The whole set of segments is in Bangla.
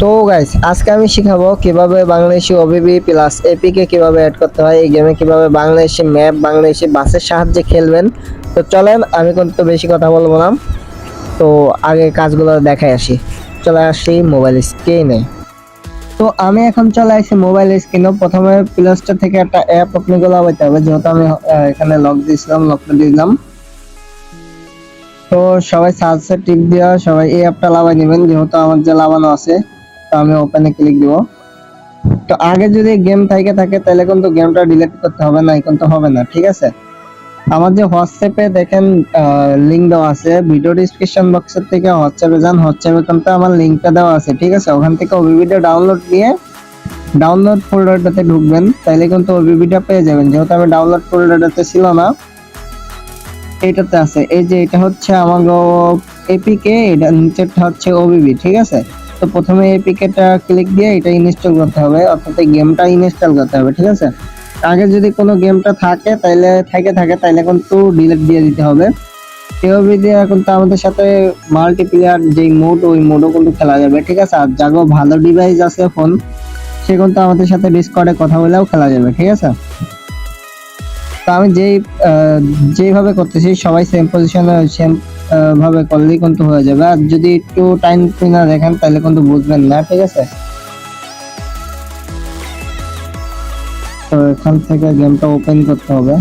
তো গাইস আজকে আমি শিখাবো কীভাবে বাংলাদেশি ওবিবি প্লাস এপিকে কীভাবে অ্যাড করতে হয়, এই গেমে কীভাবে বাংলাদেশি ম্যাপ বাংলাদেশি বাসের সাহায্যে খেলবেন। তো চলেন, আমি কিন্তু বেশি কথা বলব না। তো আগে কাজগুলো দেখাই আসি। চলে আসি মোবাইল স্ক্রিনে তো আমি এখন চলে আসি মোবাইল স্ক্রিনে প্রথমে প্লে স্টোর থেকে একটা অ্যাপ আপনি গুলো হইতে হবে। যেহেতু আমি এখানে লক দিয়েছিলাম লকটা দিলাম। তো সবাই সার্চে টিপ দিয়া সবাই এই অ্যাপটা লাগাই নেবেন। যেহেতু আমার যে লাগানো আছে। তো আমি ওপেনে ক্লিক দিব। তো আগে যদি গেম থেকে থাকে, তাহলে কিন্তু গেমটা ডিলিট করতে হবে না কিন্তু হবে না, ঠিক আছে? আমার যে হোয়াটসঅ্যাপে দেখেন লিংক দেওয়া আছে ভিডিও ডিসক্রিপশন বক্সের থেকে হোয়াটসঅ্যাপে যান হোয়াটসঅ্যাপে কিন্তু আমার লিংকটা দেওয়া আছে, ঠিক আছে? ওখান থেকে ওবিবিটা ডাউনলোড নিয়ে ডাউনলোড ফোল্ডারটাতে ঢুকবেন, তাহলে কিন্তু ওবিবিটা পেয়ে যাবেন। যেহেতু আমি ডাউনলোড ফোল্ডারটাতে ছিল না, এটাতে আছে। এই যে এটা হচ্ছে আমার এপিকে এটা নিচেরটা হচ্ছে ওবিবি ঠিক আছে? তো প্রথমে এপিকেটা ক্লিক দিয়ে এটা ইনস্টল করতে হবে, অর্থাৎ এই গেমটা ইনস্টল করতে হবে, ঠিক আছে? আগে যদি কোনো গেমটা থাকে তাহলে থাকে থাকে তাহলে কিন্তু ডিলিট দিয়ে দিতে হবে। এভাবে দিয়ে কিন্তু আমাদের সাথে মাল্টিপ্লেয়ার যেই মোড ওই মোডও কিন্তু খেলা যাবে, ঠিক আছে? আর যাগো ভালো ডিভাইস আছে ফোন সে কিন্তু আমাদের সাথে ডিসকর্ডে কথা বলেও খেলা যাবে, ঠিক আছে? তো আমি যেই যেইভাবে করতেছি, সবাই সেম পজিশনে সেম ভাবে করলেই কিন্তু হয়ে যাবে। আর যদি একটু টাইম না দেখেন, তাহলে কিন্তু বুঝবেন না, ঠিক আছে? তো এখান থেকে গেমটা ওপেন করতে হবে।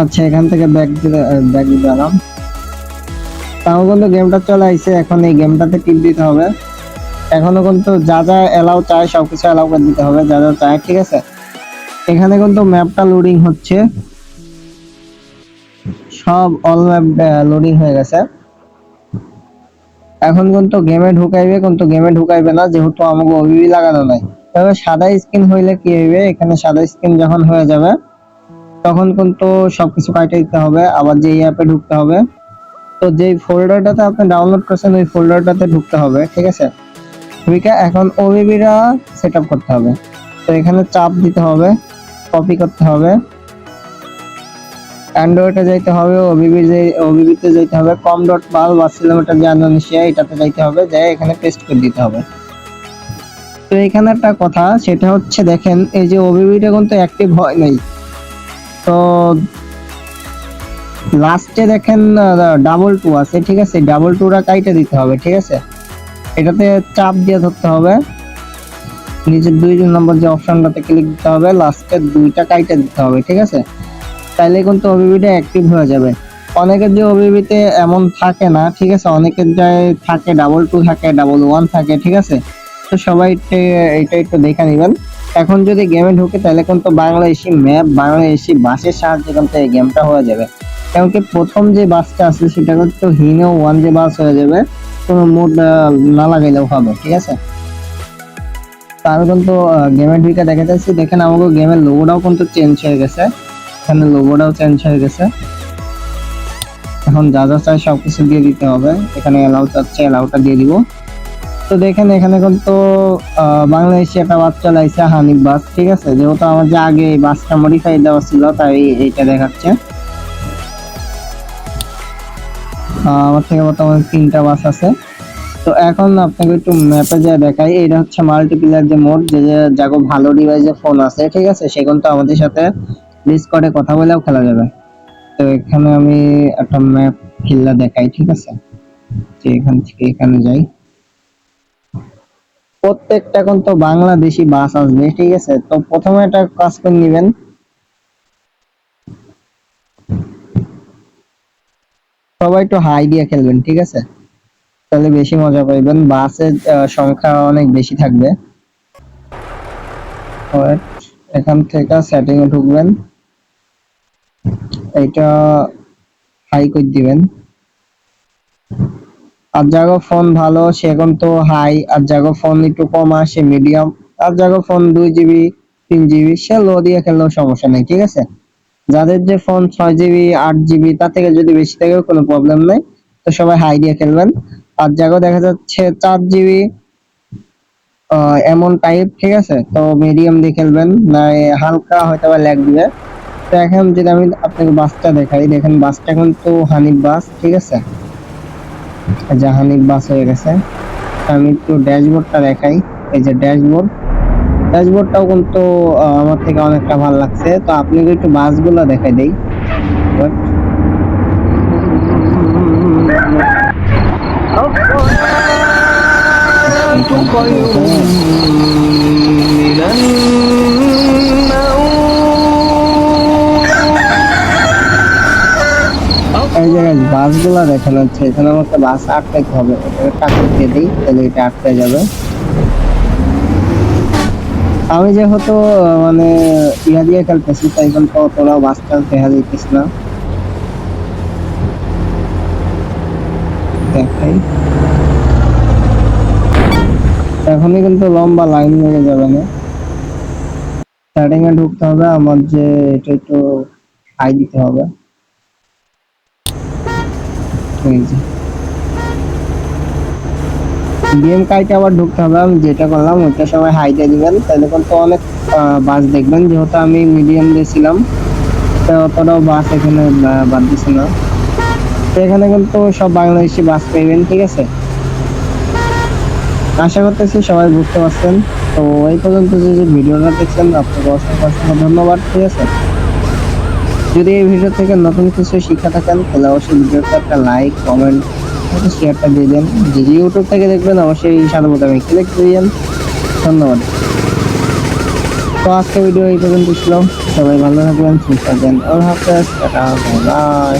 আচ্ছা এখান থেকে ব্যাক ব্যাক দিলাম তাও কিন্তু গেমটা চলে আইছে, এখন এই গেমটাতে টিপ দিতে হবে। এখনও কিন্তু যা যা এলাও চায় সবকিছু এলাও করে দিতে হবে, যা যা চায় ঠিক আছে? এখানে কিন্তু ম্যাপটা লোডিং হচ্ছে। সব অল ম্যাপ লোডিং হয়ে গেছে। এখন কিন্তু গেমে ঢুকাইবে, কিন্তু গেমে ঢুকাইবে না, যেহেতু আমাকে ওবিবি লাগানো নাই। তবে সাদা স্ক্রিন হইলে কি হইবে, এখানে সাদা স্ক্রিন যখন হয়ে যাবে, তখন কিন্তু সবকিছু কাটে দিতে হবে, আবার যে অ্যাপে ঢুকতে হবে। তো যেই ফোল্ডারটাতে আপনি ডাউনলোড করছেন, ওই ফোল্ডারটাতে ঢুকতে হবে, ঠিক আছে? ঢুকে এখন ওবিবিটা সেট আপ করতে হবে। তো এখানে চাপ দিতে হবে কপি করতে হবে। অ্যান্ড্রয়েডে যাইতে হবে ওবিবি যে ওবিবিতে যাইতে হবে কম ডট বাল বা ইন্দোনেশিয়া এটাতে যাইতে হবে যাই এখানে পেস্ট করে দিতে হবে। তো এখানে একটা কথা, সেটা হচ্ছে দেখেন, এই যে ওবিবিটা কিন্তু অ্যাক্টিভ হয় নাই। তো লাস্টে দেখেন ডাবল টু আছে, ঠিক আছে? ডাবল টুটা কাইটে দিতে হবে, ঠিক আছে? এটাতে চাপ দিয়ে ধরতে হবে। নিচের দুই নম্বর যে অপশনটাতে ক্লিক দিতে হবে লাস্টের দুইটা কাইটে দিতে হবে, ঠিক আছে? তাইলে কিন্তু ওবিবিটা অ্যাক্টিভ হয়ে যাবে। অনেকের যে ওবিবিতে এমন থাকে না, ঠিক আছে? অনেকের যে থাকে ডাবল টু থাকে ডাবল ওয়ান থাকে, ঠিক আছে? তো সবাই এটা- একটু দেখে নেবেন। এখন যদি গেমে ঢুকে তাহলে কিন্তু বাংলাদেশি ম্যাপ বাংলাদেশি বাসের সাহায্যে কিন্তু এই গেমটা হয়ে যাবে। কারণ কি প্রথম যে বাসটা আছে, সেটা কিন্তু হিনো ওয়ান যে বাস হয়ে যাবে। কোনো মোড না লাগাইলেও হবে, ঠিক আছে? তো আমি কিন্তু গেমের ঢুকে দেখে যাচ্ছি দেখেন আমাকে গেমের লোগোটাও কিন্তু চেঞ্জ হয়ে গেছে। এখানে লোগোটাও চেঞ্জ হয়ে গেছে। এখন যা যা চাই সবকিছু দিয়ে দিতে হবে। এখানে অ্যালাউ চাচ্ছে অ্যালাউটা দিয়ে দিব। তো দেখেন, এখানে কিন্তু বাংলাদেশি একটা বাস চালাইছে হানিফ বাস, ঠিক আছে? যেহেতু আমার যে আগে এই বাসটা মডিফাই দেওয়া ছিল, তাই এইটা দেখাচ্ছে। আমার থেকে বর্তমানে তিনটা বাস আছে। তো এখন আপনাকে একটু ম্যাপে যা দেখাই। এটা হচ্ছে মাল্টিপ্লেয়ার যে মোড যে যাগো ভালো ডিভাইসে ফোন আছে, ঠিক আছে? সে তো আমাদের সাথে ডিসকর্ডে কথা বলেও খেলা যাবে। তো এখানে আমি একটা ম্যাপ খেলা দেখাই, ঠিক আছে? যে এখান থেকে এখানে যাই। প্রত্যেকটা এখন তো বাংলাদেশি বাস আসবে, ঠিক আছে? তো প্রথমে একটা কাজ করে নেবেন। সবাই একটু হাই দিয়ে খেলবেন, ঠিক আছে? তাহলে বেশি মজা পাইবেন। বাসের সংখ্যা অনেক বেশি থাকবে। এখান থেকে সেটিং এ ঢুকবেন। এইটা হাই করে দিবেন। আর যাগো ফোন ভালো, সে এখন তো হাই আর যাগো ফোন একটু কম আসে মিডিয়াম আর যাগো ফোন দুই জিবি তিন জিবি সে লো দিয়ে খেললেও সমস্যা নেই, ঠিক আছে? যাদের যে ফোন ছয় জিবি, আট জিবি, তার থেকে যদি বেশি থাকে কোনো প্রবলেম নেই। তো সবাই হাই দিয়ে খেলবেন। আর যাগো দেখা যাচ্ছে চার জিবি এমন টাইপ ঠিক আছে? তো মিডিয়াম দিয়ে খেলবেন, না হালকা হয়তো বা ল্যাগ দিবে। তো এখন যদি আমি আপনাকে বাসটা দেখাই, দেখেন বাসটা কিন্তু হানিফ বাস, ঠিক আছে? জাহানিব বাস হয়ে গেছে। আমি একটু ড্যাশবোর্ডটা দেখাই। এই যে ড্যাশবোর্ড ড্যাশবোর্ডটাও কিন্তু আমার থেকে অনেকটা ভালো লাগছে। তো আপনাকে একটু বাসগুলো দেখাই দেই? এই জায়গায় বাসগুলো দেখানো হচ্ছে, এখানে আমাকে বাস আটকাইতে হবে। টাকা দিয়ে দিই, তাহলে এটা আটকে যাবে। আমি যেহেতু মানে ইয়া দিয়ে খেলতেছি, তাই কিন্তু তোরা বাসটা দেখা দিতিস না। দেখাই। এখনই কিন্তু লম্বা লাইন লেগে যাবে না। স্টার্টিং এ ঢুকতে হবে, আমার যে এটা একটু হাই দিতে হবে। এই যে। গেম কাইটে আবার ঢুকতে হবে। আমি যেটা করলাম, ওইটা সবাই হাই দিয়ে দিবেন। তাহলে কিন্তু অনেক বাস দেখবেন। যেহেতু আমি মিডিয়াম দিয়েছিলাম তো অতটাও বাস এখানে বাদ দিছে না। তো এখানে কিন্তু সব বাংলাদেশি বাস পাইবেন ঠিক আছে? আশা করতেছি সবাই বুঝতে পারছেন। তো এই পর্যন্ত যে যে ভিডিওটা দেখছেন, আপনাকে অসংখ্য অসংখ্য ধন্যবাদ, ঠিক আছে? যদি এই ভিডিও থেকে নতুন কিছু শিক্ষা থাকেন, তাহলে অবশ্যই ভিডিওটা একটা লাইক কমেন্ট শেয়ারটা দিয়ে দেন। যে যে ইউটিউব থেকে দেখবেন অবশ্যই সাদা বোতামে ক্লিক দিয়ে দেন। ধন্যবাদ। তো আজকে ভিডিও এই পর্যন্ত ছিল সবাই ভালো থাকবেন, সুস্থ থাকবেন। আর হাফেজ, টাটা বাই